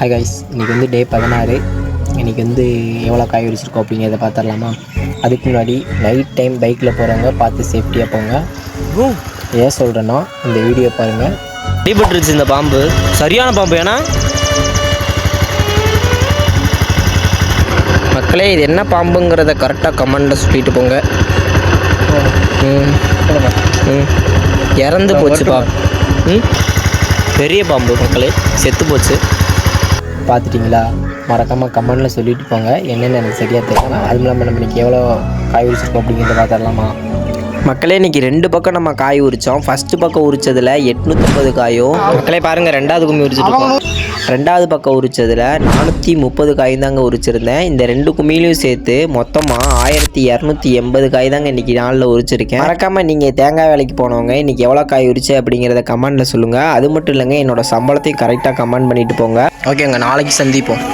Hi guys இன்றைக்கி வந்து டே பதினாறு. இன்றைக்கி வந்து எவ்வளோ காய் வச்சிருக்கோம் அப்படிங்கிறத பார்த்துடலாமா? அதுக்கு முன்னாடி நைட் டைம் பைக்கில் போகிறவங்க பார்த்து சேஃப்டியாக போங்க. ஏன் சொல்கிறேன்னா இந்த வீடியோ பாருங்கள் அடிபட்டுருச்சு இந்த பாம்பு. சரியான பாம்பு ஏன்னா? மக்களே இது என்ன பாம்புங்கிறத கரெக்டாக கமெண்டில் சொல்லிட்டு போங்க. ம். ம். இறந்து போச்சு பாம்பு. ம். பெரிய பாம்பு மக்களே செத்து போச்சு. பார்த்துட்டிங்களா? மறக்காமல் கமெண்ட்டில் சொல்லிட்டு போங்க. என்னென்னு எனக்கு சரியாக தெரியல. அதுவும் இல்லாமல் நம்ம இன்றைக்கி எவ்வளோ காய் வச்சுருக்கோம் அப்படிங்கிறத பார்த்துடலாமா? மக்களே இன்னைக்கு ரெண்டு பக்கம் நம்ம காய் உரிச்சோம். ஃபர்ஸ்ட் பக்கம் உரிச்சதுல எட்நூத்தம்பது காயும். மக்களே பாருங்க ரெண்டாவது கும்மி உரிச்சிருக்கோம் ரெண்டாவது பக்கம் உரிச்சதுல நானூற்றி முப்பது காய் தாங்க உரிச்சிருந்தேன். இந்த ரெண்டு கும்மியிலையும் சேர்த்து மொத்தமாக ஆயிரத்தி இரநூத்தி எண்பது காய் தாங்க இன்னைக்கு நாளில் உரிச்சிருக்கேன். மறக்காம நீங்கள் தேங்காய் வேலைக்கு போனவங்க இன்னைக்கு எவ்வளோ காய் உரிச்சு அப்படிங்கிறத கமெண்ட்டில் சொல்லுங்கள் அது மட்டும் இல்லைங்க என்னோட சம்பளத்தையும் கரெக்டாக கமெண்ட் பண்ணிட்டு போங்க. ஓகேங்க நாளைக்கு சந்திப்போம்.